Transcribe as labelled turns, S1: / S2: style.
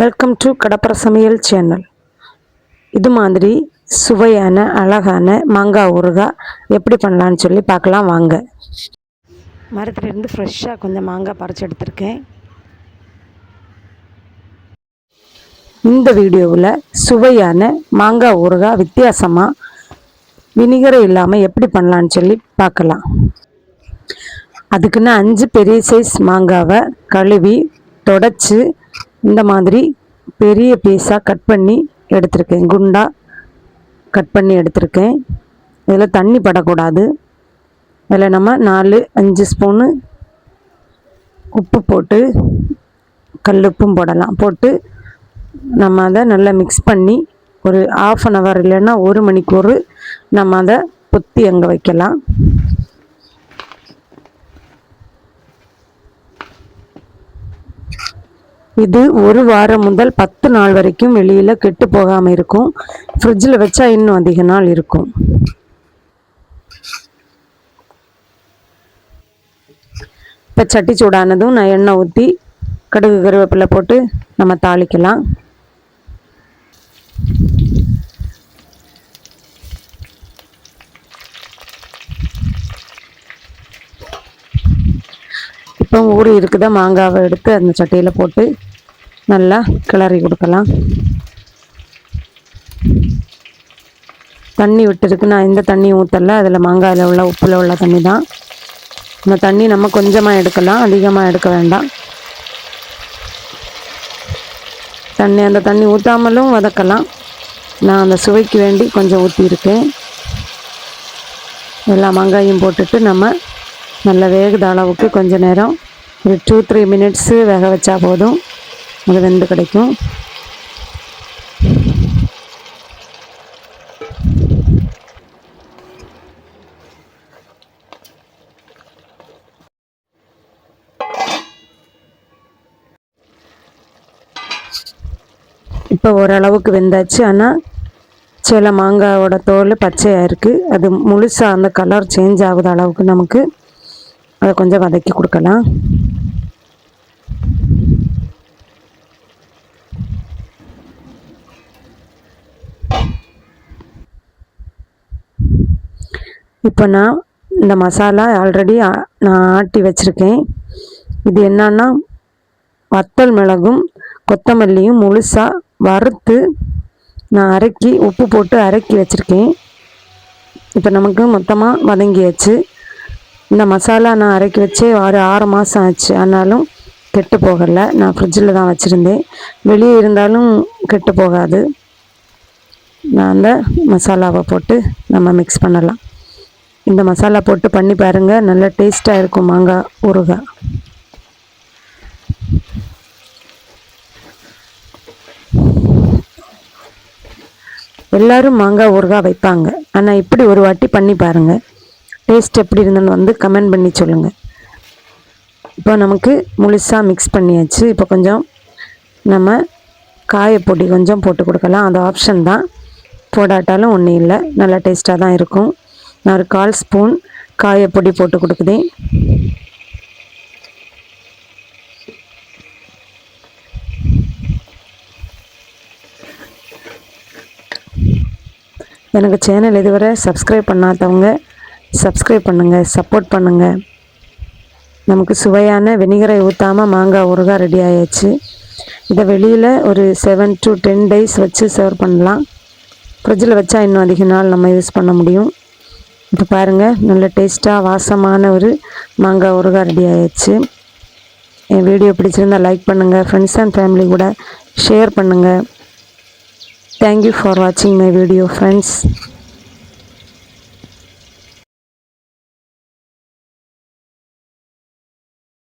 S1: Welcome to கடப்பர சமையல் channel இது மாதிரி சுவையான அழகான மாங்காய் ஊறுகாய் எப்படி பண்ணலான்னு சொல்லி பார்க்கலாம் வாங்க. மரத்துலேருந்து ஃப்ரெஷ்ஷாக கொஞ்சம் மாங்காய் பறிச்சு எடுத்திருக்கேன். இந்த வீடியோவில் சுவையான மாங்காய் ஊறுகாய் வித்தியாசமாக வினிகரை இல்லாமல் எப்படி பண்ணலான்னு சொல்லி பார்க்கலாம். அதுக்குன்னு அஞ்சு பெரிய சைஸ் மாங்காவை கழுவி தொடச்சி இந்த மாதிரி பெரிய பீஸாக கட் பண்ணி எடுத்திருக்கேன். குண்டா கட் பண்ணி எடுத்திருக்கேன். இதில் தண்ணி படக்கூடாது. இதில் நம்ம நாலு அஞ்சு ஸ்பூனு உப்பு போட்டு கல்லுப்பும் போடலாம். போட்டு நம்ம அதை நல்லா மிக்ஸ் பண்ணி ஒரு ஆஃப் அன் ஹவர் இல்லைன்னா ஒரு மணிக்கூர் நம்ம அதை பொத்தி அங்கே வைக்கலாம். இது ஒரு வாரம் முதல் பத்து நாள் வரைக்கும் வெளியில் கெட்டு போகாமல் இருக்கும். ஃப்ரிட்ஜில் வச்சா இன்னும் அதிக நாள் இருக்கும். இப்போ சட்டி சூடானதும் நான் எண்ணெய் ஊற்றி கடுகு கருவேப்பிலை போட்டு நம்ம தாளிக்கலாம் இப்போ ஊறி இருக்குதா மாங்காவை எடுத்து அந்த சட்டியில் போட்டு நல்லா கிளறி கொடுக்கலாம். தண்ணி விட்டுருக்கு. நான் எந்த தண்ணியும் ஊற்றல அதில் மாங்காயில் உள்ள உப்பில் உள்ள தண்ணி தான். இந்த தண்ணி நம்ம கொஞ்சமாக எடுக்கலாம். அதிகமாக எடுக்க வேண்டாம். தண்ணி அந்த தண்ணி ஊற்றாமலும் வதக்கலாம். நான் அந்த சுவைக்கு வேண்டி கொஞ்சம் ஊற்றியிருக்கேன் எல்லா மாங்காயும் போட்டுட்டு நம்ம நல்ல வேகுத அளவுக்கு கொஞ்சம் நேரம் ஒரு டூ த்ரீ மினிட்ஸு வேக வச்சா போதும். அது வெந்து கிடைக்கும். இப்போ ஓரளவுக்கு வெந்தாச்சு. ஆனால் சில மாங்காயோட தோல் பச்சையாக இருக்குது அது முழுசாக அந்த கலர் சேஞ்ச் ஆகுத அளவுக்கு நமக்கு அதை கொஞ்சம் வதக்கி கொடுக்கலாம். இப்போ நான் இந்த மசாலா ஆல்ரெடி நான் ஆட்டி வச்சுருக்கேன். இது என்னன்னா வத்தல் மிளகும் கொத்தமல்லியும் முழுசாக வறுத்து நான் அரைக்கி உப்பு போட்டு அரைக்கி வச்சுருக்கேன். இப்போ நமக்கு மொத்தமாக வதங்கியாச்சு. இந்த மசாலா நான் அரைக்கி வச்சே ஒரு ஆறு மாதம் ஆச்சு. ஆனாலும் கெட்டு போகலை. நான் ஃப்ரிட்ஜில் தான் வச்சுருந்தேன். வெளியே இருந்தாலும் கெட்டு போகாது. நான் அந்த மசாலாவை போட்டு நம்ம மிக்ஸ் பண்ணலாம். இந்த மசாலா போட்டு பண்ணி பாருங்கள் நல்லா டேஸ்ட்டாக இருக்கும் மாங்காய் ஊறுகாய். எல்லோரும் மாங்காய் ஊறுகாய் வைப்பாங்க. ஆனால் இப்படி ஒரு வாட்டி பண்ணி பாருங்கள் டேஸ்ட் எப்படி இருந்ததுன்னு வந்து கமெண்ட் பண்ணி சொல்லுங்கள் இப்போ நமக்கு முழுசாக மிக்ஸ் பண்ணியாச்சு. இப்போ கொஞ்சம் நம்ம காயப்பொடி கொஞ்சம் போட்டு கொடுக்கலாம். அது ஆப்ஷன் தான். போடாட்டாலும் ஒன்றும் இல்லை. நல்லா டேஸ்ட்டாக தான் இருக்கும். நான் ஒரு கால் ஸ்பூன் காயப்பொடி போட்டு கொடுக்குதேன். எனக்கு சேனல் இதுவரை சப்ஸ்கிரைப் பண்ணாதவங்க சப்ஸ்கிரைப் பண்ணுங்கள் சப்போர்ட் பண்ணுங்கள் நமக்கு சுவையான வெனிகரை ஊற்றாமல் மாங்காய் ஊறுகாய் ரெடி ஆயாச்சு. இதை வெளியில் ஒரு செவன் டு டென் டேஸ் வச்சு சர்வ் பண்ணலாம். ஃப்ரிட்ஜில் வச்சா இன்னும் அதிக நாள் நம்ம யூஸ் பண்ண முடியும். இப்போ பாருங்கள் நல்ல டேஸ்ட்டாக வாசமான ஒரு மாங்காய் ஊறுகாய் ரெடி ஆயிடுச்சு. என் வீடியோ பிடிச்சிருந்தா லைக் பண்ணுங்கள் ஃப்ரெண்ட்ஸ் அண்ட் ஃபேமிலி கூட ஷேர் பண்ணுங்கள் தேங்க்யூ ஃபார் வாட்சிங் மை வீடியோ ஃப்ரெண்ட்ஸ்